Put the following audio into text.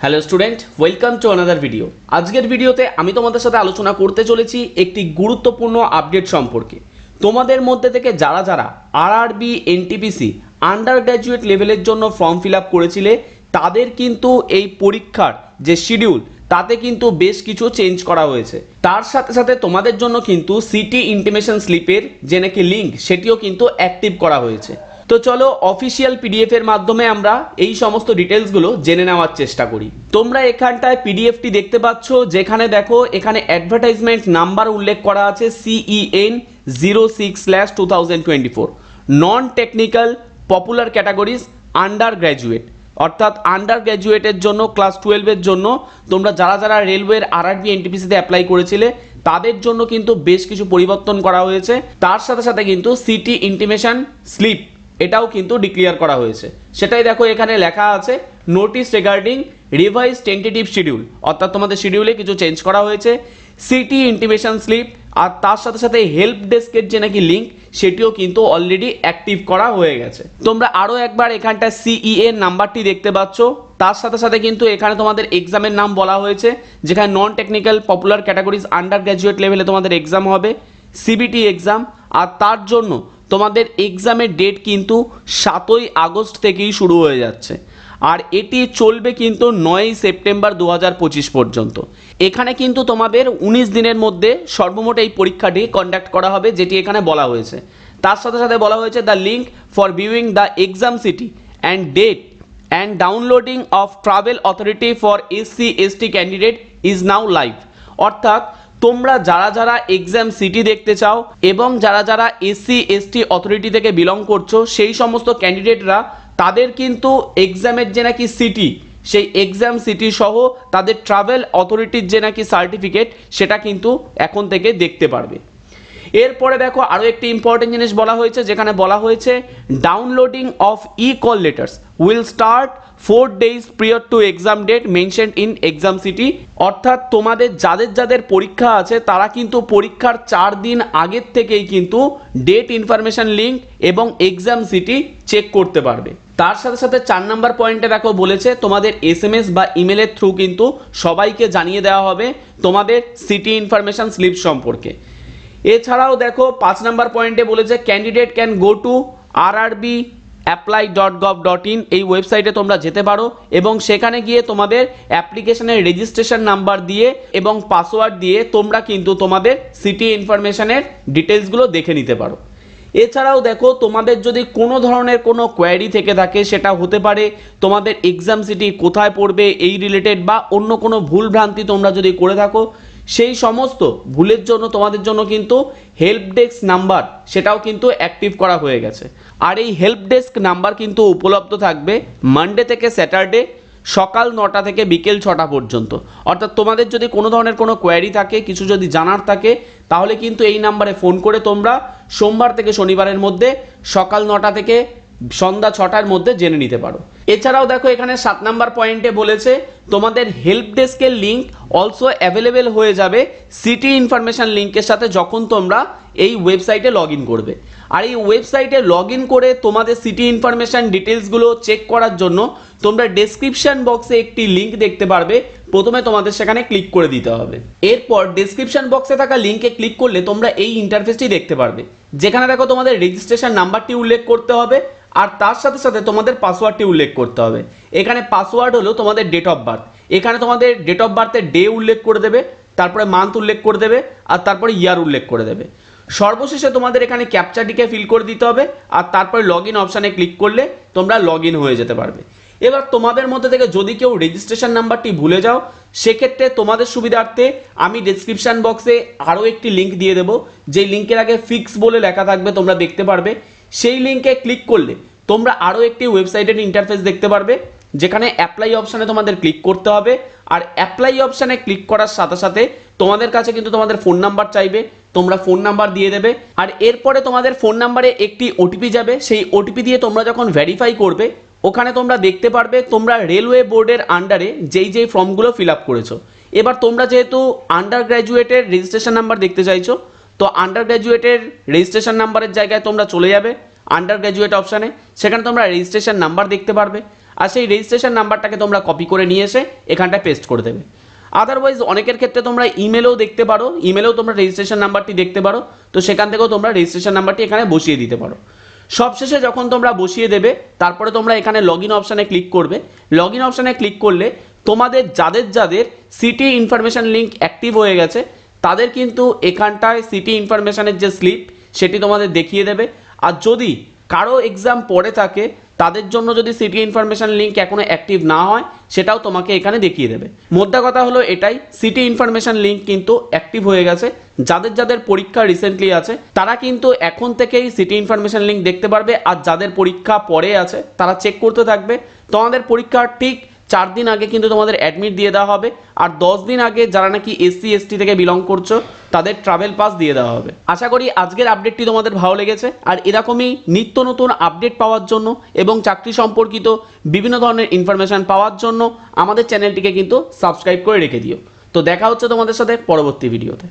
Hello student welcome to another video আজকের ভিডিওতে আমি তোমাদের সাথে আলোচনা করতে চলেছি একটি গুরুত্বপূর্ণ আপডেট সম্পর্কে। তোমাদের মধ্যে থেকে যারা যারা আর আরআরবি এনটিপিসি আন্ডার গ্র্যাজুয়েট লেভেলের জন্য ফর্ম ফিল আপ করেছিলে, তাদের কিন্তু এই পরীক্ষার যে শিডিউল তাতে কিন্তু বেশ কিছু চেঞ্জ করা হয়েছে। তার সাথে সাথে তোমাদের জন্য কিন্তু সিটি ইন্টিমেশন স্লিপের যে নাকি লিঙ্ক সেটিও কিন্তু অ্যাক্টিভ করা হয়েছে। তো চলো অফিসিয়াল পিডিএফ এর মাধ্যমে আমরা এই সমস্ত ডিটেলসগুলো জেনে নেওয়ার চেষ্টা করি। তোমরা এখানটায় পিডিএফটি দেখতে পাচ্ছ, যেখানে দেখো এখানে অ্যাডভার্টাইজমেন্ট নাম্বার উল্লেখ করা আছে CEN zero six slash two thousand twenty four non technical popular categories under graduate অর্থাৎ আন্ডার গ্র্যাজুয়েটের জন্য ক্লাস টুয়েলভের জন্য তোমরা যারা যারা রেলওয়ের আরআরবি এনটিপিসিতে অ্যাপ্লাই করেছিলে, তাদের জন্য কিন্তু বেশ কিছু পরিবর্তন করা হয়েছে। তার সাথে সাথে কিন্তু সিটি ইন্টিমেশন স্লিপ এটাও কিন্তু ডিক্লিয়ার করা হয়েছে। সেটাই দেখো এখানে লেখা আছে notice regarding revise tentative schedule অর্থাৎ তোমাদের শিডিউলে কিছু চেঞ্জ করা হয়েছে সিটি ইন্টিমেশন স্লিপ আর তার সাথে সাথে হেল্প ডেস্কের যে নাকি লিঙ্ক সেটিও কিন্তু অলরেডি অ্যাক্টিভ করা হয়ে গেছে। তোমরা আরও একবার এখানটা সিইএ নাম্বারটি দেখতে পাচ্ছ। তার সাথে সাথে কিন্তু এখানে তোমাদের এক্সামের নাম বলা হয়েছে, যেখানে non technical popular categories under graduate লেভেলে তোমাদের এক্সাম হবে সিবিটি এক্সাম আর তার জন্য তোমাদের এক্সামের ডেট কিন্তু সাতই আগস্ট থেকেই শুরু হয়ে যাচ্ছে। আর এটি চলবে কিন্তু নয়ই সেপ্টেম্বর দু পর্যন্ত। এখানে কিন্তু তোমাদের উনিশ দিনের মধ্যে সর্বমোট এই পরীক্ষাটি কন্ডাক্ট করা হবে, যেটি এখানে বলা হয়েছে। তার সাথে সাথে বলা হয়েছে the link for viewing the exam city and date and downloading of travel authority for SC ST candidate is now live অর্থাৎ তোমরা যারা যারা এক্সাম সিটি দেখতে চাও এবং যারা যারা এসসি এসটি অথরিটি থেকে বিলং করছ, সেই সমস্ত ক্যান্ডিডেটরা তাদের কিন্তু এক্সামের যে নাকি সিটি সেই এক্সাম সিটি সহ তাদের ট্রাভেল অথরিটির যে নাকি সার্টিফিকেট সেটা কিন্তু এখন থেকে দেখতে পারবে। এরপরে দেখো আরও একটি ইম্পর্টেন্ট জিনিস বলা হয়েছে, যেখানে বলা হয়েছে downloading of e call letters will start four days prior to exam date mention in exam city অর্থাৎ তোমাদের যাদের যাদের পরীক্ষা আছে, তারা কিন্তু পরীক্ষার চার দিন আগের থেকেই কিন্তু ডেট ইনফরমেশন লিঙ্ক এবং এক্সাম সিটি চেক করতে পারবে। তার সাথে সাথে চার নাম্বার পয়েন্টে দেখো বলেছে, তোমাদের এস এম এস বা ইমেলের থ্রু কিন্তু সবাইকে জানিয়ে দেওয়া হবে তোমাদের সিটি ইনফরমেশন স্লিপ সম্পর্কে। এছাড়াও দেখো, পাঁচ নাম্বার পয়েন্টে বলেছে candidate can go to R RB apply dot gov dot in এই ওয়েবসাইটে তোমরা যেতে পারো এবং সেখানে গিয়ে তোমাদের অ্যাপ্লিকেশনের রেজিস্ট্রেশন নাম্বার দিয়ে এবং পাসওয়ার্ড দিয়ে তোমরা কিন্তু তোমাদের সিটি ইনফরমেশনের ডিটেলসগুলো দেখে নিতে পারো। এছাড়াও দেখো, তোমাদের যদি কোনো ধরনের কোনো কোয়ারি থেকে থাকে, সেটা হতে পারে তোমাদের এক্সাম সিটি কোথায় পড়বে, এই রিলেটেড বা অন্য কোনো ভুল ভ্রান্তি তোমরা যদি করে থাকো সেই সমস্ত ভুলের জন্য তোমাদের জন্য কিন্তু হেল্প ডেস্ক নাম্বার সেটাও কিন্তু অ্যাক্টিভ করা হয়ে গেছে। আর এই হেল্প ডেস্ক নাম্বার কিন্তু উপলব্ধ থাকবে মানডে থেকে স্যাটারডে সকাল নটা থেকে বিকেল ছটা পর্যন্ত। অর্থাৎ তোমাদের যদি কোনো ধরনের কোনো কোয়ারি থাকে, কিছু যদি জানার থাকে, তাহলে কিন্তু এই নাম্বারে ফোন করে তোমরা সোমবার থেকে শনিবারের মধ্যে সকাল নটা থেকে সন্ধ্যা ছটার মধ্যে জেনে নিতে পারো। এছাড়াও দেখো, এখানে সাত নাম্বার পয়েন্টে বলেছে, তোমাদের হেল্প ডেস্কের লিঙ্ক অলসো অ্যাভেলেবেল হয়ে যাবে সিটি ইনফরমেশান লিঙ্কের সাথে যখন তোমরা এই ওয়েবসাইটে লগ করবে। আর এই ওয়েবসাইটে লগ করে তোমাদের সিটি ইনফরমেশান ডিটেলসগুলো চেক করার জন্য তোমরা ডেসক্রিপশন বক্সে একটি লিঙ্ক দেখতে পারবে। প্রথমে তোমাদের সেখানে ক্লিক করে দিতে হবে। এরপর ডেসক্রিপশন বক্সে থাকা লিঙ্কে ক্লিক করলে তোমরা এই ইন্টারফেসটি দেখতে পারবে। যেখানে দেখো তোমাদের রেজিস্ট্রেশন নাম্বারটি উল্লেখ করতে হবে, আর তার সাথে সাথে তোমাদের পাসওয়ার্ডটি উল্লেখ করতে হবে। এখানে পাসওয়ার্ড হলো তোমাদের ডেট অফ বার্থ এখানে তোমাদের ডেট অফ বার্থের ডে উল্লেখ করে দেবে, তারপরে মান্থ উল্লেখ করে দেবে, আর তারপরে ইয়ার উল্লেখ করে দেবে। সর্বশেষে তোমাদের এখানে ক্যাপচারটিকে ফিল করে দিতে হবে, আর তারপরে লগ ইন অপশানে ক্লিক করলে তোমরা লগ ইন হয়ে যেতে পারবে। এবার তোমাদের মধ্যে থেকে যদি কেউ রেজিস্ট্রেশন নাম্বারটি ভুলে যাও, সেক্ষেত্রে তোমাদের সুবিধার্থে আমি ডেসক্রিপশন বক্সে আরও একটি লিঙ্ক দিয়ে দেবো। যেই লিঙ্কের আগে ফিক্স বলে লেখা থাকবে, তোমরা দেখতে পারবে। সেই লিঙ্কে ক্লিক করলে তোমরা আরও একটি ওয়েবসাইটের ইন্টারফেস দেখতে পারবে। যেখানে অ্যাপ্লাই অপশানে তোমাদের ক্লিক করতে হবে, আর অ্যাপ্লাই অপশানে ক্লিক করার সাথে সাথে তোমাদের কাছে কিন্তু তোমাদের ফোন নাম্বার চাইবে, তোমরা ফোন নাম্বার দিয়ে দেবে, আর এরপরে তোমাদের ফোন নাম্বারে একটি ওটিপি যাবে, সেই ওটিপি দিয়ে তোমরা যখন ভেরিফাই করবে, ওখানে তোমরা দেখতে পারবে তোমরা রেলওয়ে বোর্ডের আন্ডারে যেই যেই ফর্মগুলো ফিল আপ করেছ। এবার তোমরা যেহেতু আন্ডার গ্র্যাজুয়েটের রেজিস্ট্রেশন নাম্বার দেখতে চাইছো, তো আন্ডার গ্র্যাজুয়েটের রেজিস্ট্রেশন নাম্বারের জায়গায় তোমরা চলে যাবে আন্ডার গ্র্যাজুয়েট অপশানে সেখানে তোমরা রেজিস্ট্রেশন নাম্বার দেখতে পারবে। আর সেই রেজিস্ট্রেশন নাম্বারটাকে তোমরা কপি করে নিয়ে এসে এখানটায় পেস্ট করে দেবে। আদারওয়াইজ অনেকের ক্ষেত্রে তোমরা ইমেলেও দেখতে পারো ইমেলেও তোমরা রেজিস্ট্রেশন নাম্বারটি দেখতে পারো, তো সেখান থেকেও তোমরা রেজিস্ট্রেশন নাম্বারটি এখানে বসিয়ে দিতে পারো। সবশেষে যখন তোমরা বসিয়ে দেবে, তারপরে তোমরা এখানে লগ ইন অপশানে ক্লিক করবে। লগ ইন অপশানে ক্লিক করলে তোমাদের যাদের যাদের সিটি ইনফরমেশন লিঙ্ক অ্যাক্টিভ হয়ে গেছে, তাদের কিন্তু এখানটায় সিটি ইনফরমেশানের যে স্লিপ সেটি তোমাদের দেখিয়ে দেবে। আর যদি কারও এক্সাম পড়ে থাকে, তাদের জন্য যদি সিটি ইনফরমেশন লিঙ্ক এখনও অ্যাক্টিভ না হয়, সেটাও তোমাকে এখানে দেখিয়ে দেবে। মোদ্দা কথা হলো এটাই সিটি ইনফরমেশন লিঙ্ক কিন্তু অ্যাক্টিভ হয়ে গেছে। যাদের যাদের পরীক্ষা রিসেন্টলি আছে, তারা কিন্তু এখন থেকেই সিটি ইনফরমেশন লিঙ্ক দেখতে পারবে, আর যাদের পরীক্ষা পরে আছে, তারা চেক করতে থাকবে। তোমাদের পরীক্ষা ঠিক চার দিন আগে কিন্তু তোমাদের অ্যাডমিট দিয়ে দেওয়া হবে, আর দশ দিন আগে যারা নাকি এসসি এসটি থেকে বিলং করছ, তাদের ট্রাভেল পাস দিয়ে দেওয়া হবে। আশা করি আজকের আপডেটটি তোমাদের ভালো লেগেছে, আর এরকমই নিত্য নতুন আপডেট পাওয়ার জন্য এবং চাকরি সম্পর্কিত বিভিন্ন ধরনের ইনফরমেশন পাওয়ার জন্য আমাদের চ্যানেলটিকে কিন্তু সাবস্ক্রাইব করে রেখে দিও। তো দেখা হচ্ছে তোমাদের সাথে পরবর্তী ভিডিওতে